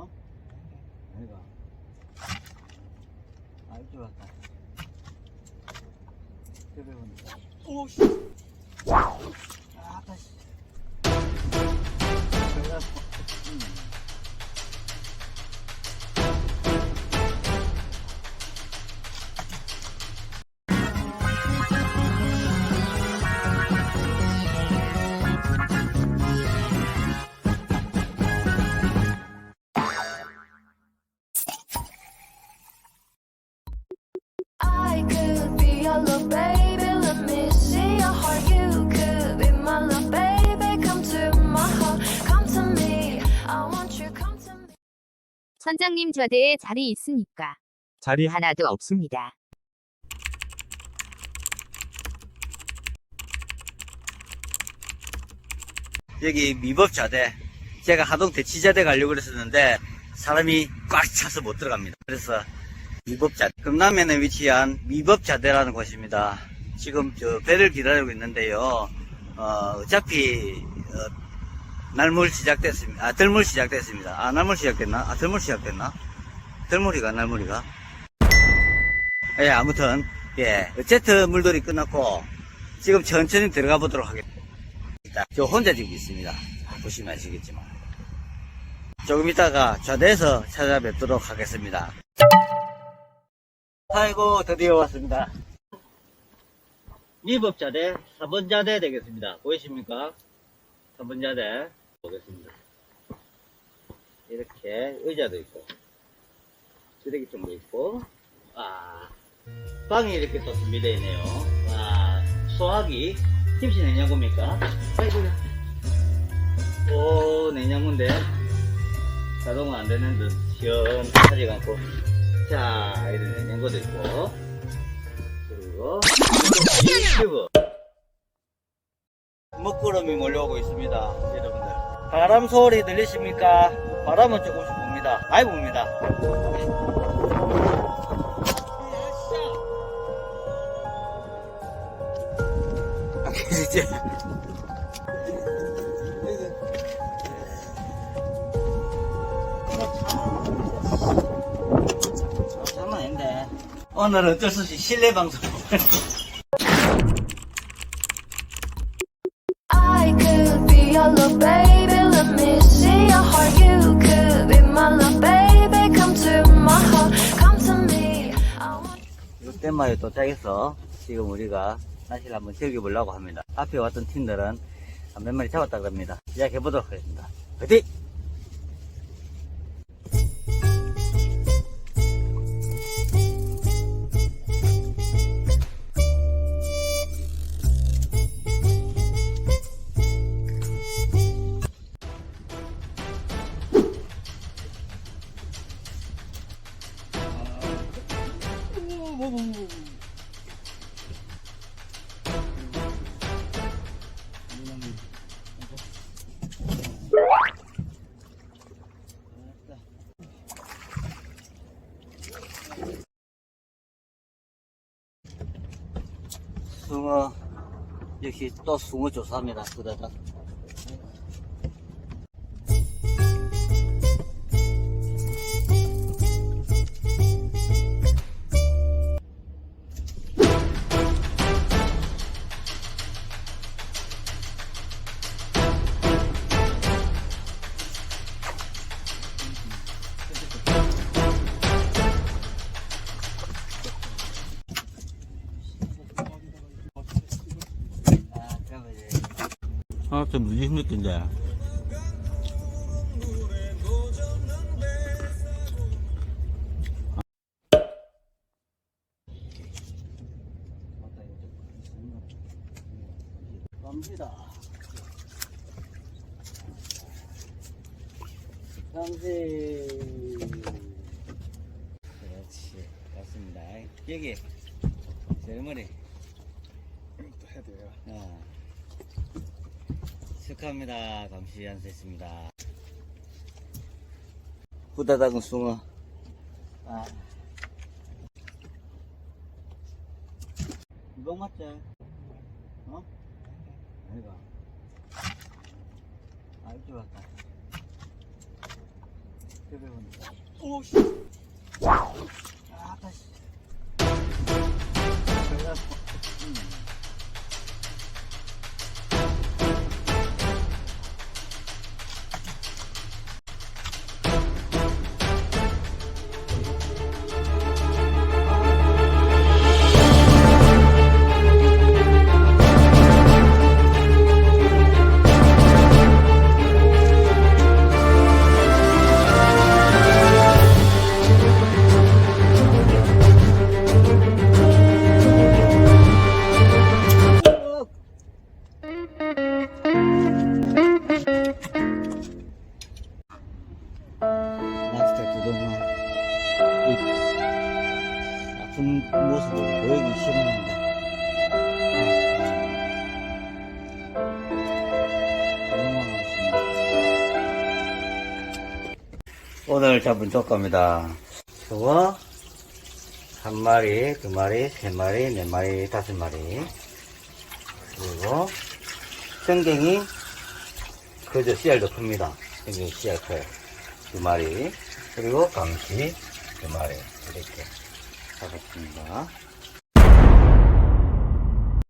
어? 아이가. 아, 이쪽 왔다. 보니까. 오, 씨. 선장님 저대에 자리 있으니까 자리 하나도 없습니다. 여기 미법자대. 제가 하동 대치자대 가려고 그랬었는데, 사람이 꽉 차서 못 들어갑니다. 그래서 미법자대. 금남면에 위치한 미법자대라는 곳입니다. 지금 저 배를 기다리고 있는데요. 어, 어차피, 어, 날물 시작됐습니다. 아, 들물 시작됐습니다. 아, 날물 시작됐나? 아, 들물 시작됐나? 들물이가, 날물이가? 예, 아무튼, 예, 어쨌든 물돌이 끝났고, 지금 천천히 들어가 보도록 하겠습니다. 저 혼자 지금 있습니다. 보시면 아시겠지만. 조금 있다가 좌대에서 찾아뵙도록 하겠습니다. 아이고, 드디어 왔습니다. 미법자대, 4번 자대 되겠습니다. 보이십니까? 3번 자대 보겠습니다. 이렇게 의자도 있고, 쓰레기 통도 있고, 아, 방이 이렇게 또 준비되어 있네요. 와, 소화기, 김치 냉장고입니까? 아이고야. 오, 냉장고인데, 자동은 안 되는 듯 시원하지 않고. 자, 이런 냉장고도 있고, 그리고, 유튜브. 먹구름이 몰려오고 있습니다, 여러분들. 바람 소리 들리십니까? 바람은 조금씩 봅니다. 많이 봅니다. 이제 오늘은 어쩔 수 없이 실내 방송 I could be your little baby, let me see your heart. You could be my little baby, come to my heart, come to me. I want 롯데마에 도착해서 지금 우리가 낚시를 한번 즐겨보려고 합니다 앞에 왔던 팀들은 몇 마리 잡았다 그럽니다 시작해보도록 하겠습니다 화이팅! 숭어 역시 또 숭어 조사합니다 그다 아, 좀 무지. 갑니다. 그렇지. 맞습니다. 여기, 세리머니. 이것도 해야 돼요. 어. 축하합니다. 감시 안세했습니다. 후다닥은 숭어. 아. 이거 맞지? 어? 아이가. 아, 이쪽 왔다. 오 씨. 아픈 모습을 보이기 싫었는데 오늘 잡은 조과입니다. 저거 한 마리, 두 마리, 세 마리, 네 마리, 다섯 마리 그리고 성갱이 그저 씨알도 큽니다. 성갱이 씨알 커요. 두 마리 그리고 강시 두 마리 이렇게 잡았습니다.